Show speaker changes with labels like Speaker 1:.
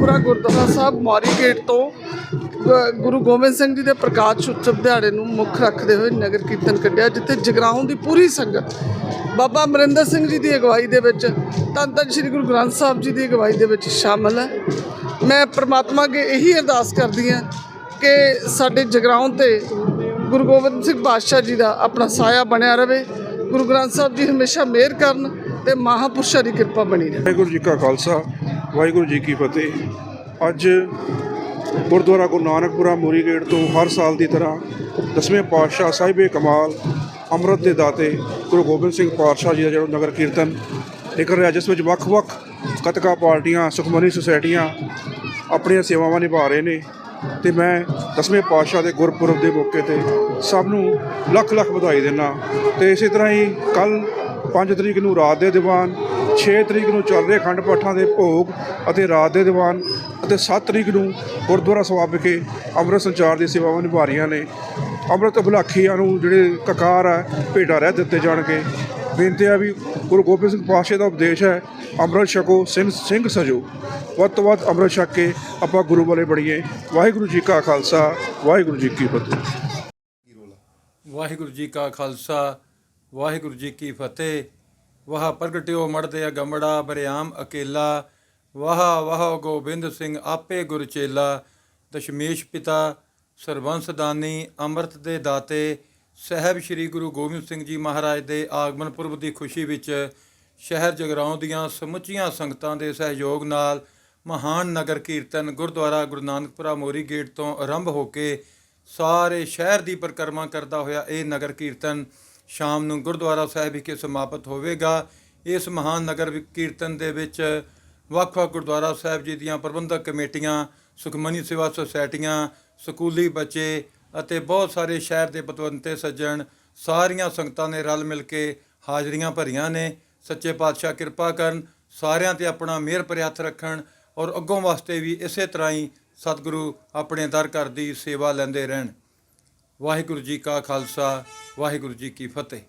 Speaker 1: ਤਰ੍ਹਾਂ ਗੁਰਦੁਆਰਾ ਸਾਹਿਬ ਮੌਰੀ ਗੇਟ ਤੋਂ ਗ- ਗੁਰੂ ਗੋਬਿੰਦ ਸਿੰਘ ਜੀ ਦੇ ਪ੍ਰਕਾਸ਼ ਉਤਸਵ ਦਿਹਾੜੇ ਨੂੰ ਮੁੱਖ ਰੱਖਦੇ ਹੋਏ ਨਗਰ ਕੀਰਤਨ ਕੱਢਿਆ, ਜਿੱਥੇ ਜਗਰਾਉਂ ਦੀ ਪੂਰੀ ਸੰਗਤ, ਬਾਬਾ ਅਮਰਿੰਦਰ ਸਿੰਘ ਜੀ ਦੀ ਅਗਵਾਈ ਦੇ ਵਿੱਚ, ਧੰਨ ਧੰਨ ਸ੍ਰੀ ਗੁਰੂ ਗ੍ਰੰਥ ਸਾਹਿਬ ਜੀ ਦੀ ਅਗਵਾਈ ਦੇ ਵਿੱਚ ਸ਼ਾਮਲ ਹੈ। ਮੈਂ ਪ੍ਰਮਾਤਮਾ ਅੱਗੇ ਇਹੀ ਅਰਦਾਸ ਕਰਦੀ ਹਾਂ ਕਿ ਸਾਡੇ ਜਗਰਾਉਂ ਤੇ ਗੁਰੂ ਗੋਬਿੰਦ ਸਿੰਘ ਪਾਤਸ਼ਾਹ ਜੀ ਦਾ ਆਪਣਾ ਸਾਇਆ ਬਣਿਆ ਰਹੇ ਗੁਰੂ ਗ੍ਰੰਥ ਸਾਹਿਬ ਜੀ ਹਮੇਸ਼ਾ ਮਿਹਰ ਕਰਨ ਤੇ ਮਹਾਂਪੁਰਸ਼ਾਂ ਦੀ ਕਿਰਪਾ ਬਣੀ ਰਹੇ।
Speaker 2: ਵਾਹਿਗੁਰੂ ਜੀ ਕਾ ਖਾਲਸਾ ਵਾਹਿਗੁਰੂ ਜੀ ਕੀ ਫਤਿਹ। ਅੱਜ ਗੁਰਦੁਆਰਾ ਗੁਰੂ ਨਾਨਕਪੁਰਾ ਮੋਰੀ ਗੇਟ ਤੋਂ ਹਰ ਸਾਲ ਦੀ ਤਰ੍ਹਾਂ ਦਸਵੇਂ ਪਾਤਸ਼ਾਹ ਸਾਹਿਬੇ ਕਮਾਲ ਅੰਮ੍ਰਿਤ ਦੇ ਦਾਤੇ ਗੁਰੂ ਗੋਬਿੰਦ ਸਿੰਘ ਪਾਤਸ਼ਾਹ ਜੀ ਦਾ ਜਿਹੜਾ ਨਗਰ ਕੀਰਤਨ ਨਿਕਲ ਰਿਹਾ, ਜਿਸ ਵਿੱਚ ਵੱਖ-ਵੱਖ ਕਤਕਾ ਪਾਰਟੀਆਂ, ਸੁਖਮਨੀ ਸੁਸਾਇਟੀਆਂ ਆਪਣੀਆਂ ਸੇਵਾਵਾਂ ਨਿਭਾ ਰਹੇ ਨੇ ਤੇ ਮੈਂ ਦਸਵੇਂ ਪਾਤਸ਼ਾਹ ਦੇ ਗੁਰਪੁਰਬ ਦੇ ਮੌਕੇ ਤੇ ਸਭ ਨੂੰ ਲੱਖ ਲੱਖ ਵਧਾਈ ਦਿੰਦਾ। ਤੇ ਇਸੇ ਤਰ੍ਹਾਂ ਹੀ ਕੱਲ 5 ਤਰੀਕ ਨੂੰ ਰਾਤ ਦੇ ਦੀਵਾਨ 6 ਤਰੀਕ ਨੂੰ ਚੱਲ ਰਹੇ ਅਖੰਡ ਪਾਠਾਂ ਦੇ ਭੋਗ ਅਤੇ ਰਾਤ ਦੇ ਦੀਵਾਨ ਅਤੇ 7 ਤਰੀਕ ਨੂੰ ਗੁਰਦੁਆਰਾ ਸਾਹਿਬ ਵਿਖੇ ਅੰਮ੍ਰਿਤ ਸੰਚਾਰ ਦੀ ਸੇਵਾਵਾਂ ਨਿਭਾ ਰਹੀਆਂ ਨੇ। ਅੰਮ੍ਰਿਤ ਅਭਿਲਾਖੀਆਂ ਨੂੰ ਜਿਹੜੇ ਕਕਾਰ ਹੈ ਭੇਟਾ ਰਹਿ ਦਿੱਤੇ ਜਾਣਗੇ। ਬੇਨਤੀ ਹੈ ਵੀ ਗੁਰੂ ਗੋਬਿੰਦ ਸਿੰਘ ਪਾਤਸ਼ਾਹ ਦਾ ਉਪਦੇਸ਼ ਹੈ, ਅੰਮ੍ਰਿਤ ਛਕੋ, ਸਿੰਘ ਸਿੰਘ ਸਜੋ। ਵੱਧ ਤੋਂ ਵੱਧ ਅੰਮ੍ਰਿਤ ਛਕ ਕੇ ਆਪਾਂ ਗੁਰੂ ਵਾਲੇ ਬਣੀਏ। ਵਾਹਿਗੁਰੂ ਜੀ ਕਾ ਖਾਲਸਾ, ਵਾਹਿਗੁਰੂ ਜੀ ਕੀ ਫਤਿਹ।
Speaker 3: ਵਾਹਿਗੁਰੂ ਜੀ ਕਾ ਖਾਲਸਾ, ਵਾਹਿਗੁਰੂ ਜੀ ਕੀ ਫਤਿਹ। ਵਾਹ ਪ੍ਰਗਟਿਓ ਮੜਦੇ ਗਮੜਾ ਬਰਿਆਮ ਅਕੇਲਾ, ਵਾਹ ਵਾਹ ਗੋਬਿੰਦ ਸਿੰਘ ਆਪੇ ਗੁਰ ਚੇਲਾ, ਦਸ਼ਮੇਸ਼ ਪਿਤਾ ਸਰਬੰਸ ਦਾਨੀ ਅੰਮ੍ਰਿਤ ਦੇ ਦਾਤੇ, ਸਹਿਬ ਸ੍ਰੀ ਗੁਰੂ ਗੋਬਿੰਦ ਸਿੰਘ ਜੀ ਮਹਾਰਾਜ ਦੇ ਆਗਮਨ ਪੁਰਬ ਦੀ ਖੁਸ਼ੀ ਵਿੱਚ ਸ਼ਹਿਰ ਜਗਰਾਉਂ ਦੀਆਂ ਸਮੁੱਚੀਆਂ ਸੰਗਤਾਂ ਦੇ ਸਹਿਯੋਗ ਨਾਲ ਮਹਾਨ ਨਗਰ ਕੀਰਤਨ ਗੁਰਦੁਆਰਾ ਗੁਰੂ ਨਾਨਕਪੁਰਾ ਮੋਰੀ ਗੇਟ ਤੋਂ ਆਰੰਭ ਹੋ ਕੇ ਸਾਰੇ ਸ਼ਹਿਰ ਦੀ ਪਰਿਕਰਮਾ ਕਰਦਾ ਹੋਇਆ ਇਹ ਨਗਰ ਕੀਰਤਨ ਸ਼ਾਮ ਨੂੰ ਗੁਰਦੁਆਰਾ ਸਾਹਿਬ ਵਿਖੇ ਸਮਾਪਤ ਹੋਵੇਗਾ। ਇਸ ਮਹਾਨ ਨਗਰ ਵੀ- ਕੀਰਤਨ ਦੇ ਵਿੱਚ ਵੱਖ-ਵੱਖ ਗੁਰਦੁਆਰਾ ਸਾਹਿਬ ਜੀ ਦੀਆਂ ਪ੍ਰਬੰਧਕ ਕਮੇਟੀਆਂ, ਸੁਖਮਨੀ ਸੇਵਾ ਸੁਸਾਇਟੀਆਂ, ਸਕੂਲੀ ਬੱਚੇ ਅਤੇ ਬਹੁਤ ਸਾਰੇ ਸ਼ਹਿਰ ਦੇ ਪਤਵੰਤੇ ਸੱਜਣ ਸਾਰੀਆਂ ਸੰਗਤਾਂ ਨੇ ਰਲ ਮਿਲ ਕੇ ਹਾਜ਼ਰੀਆਂ ਭਰੀਆਂ ਨੇ। ਸੱਚੇ ਪਾਤਸ਼ਾਹ ਕਿਰਪਾ ਕਰਨ, ਸਾਰਿਆਂ ਤੇ ਆਪਣਾ ਮਿਹਰ ਭਰਿਆ ਰੱਖਣ ਔਰ ਅੱਗੋਂ ਵਾਸਤੇ ਵੀ ਇਸੇ ਤਰ੍ਹਾਂ ਹੀ ਸਤਿਗੁਰੂ ਆਪਣੇ ਦਰ ਘਰ ਦੀ ਸੇਵਾ ਲੈਂਦੇ ਰਹਿਣ। ਵਾਹਿਗੁਰੂ ਜੀ ਕਾ ਖਾਲਸਾ। ਵਾਹਿਗੁਰੂ ਜੀ ਕੀ ਫਤਿਹ।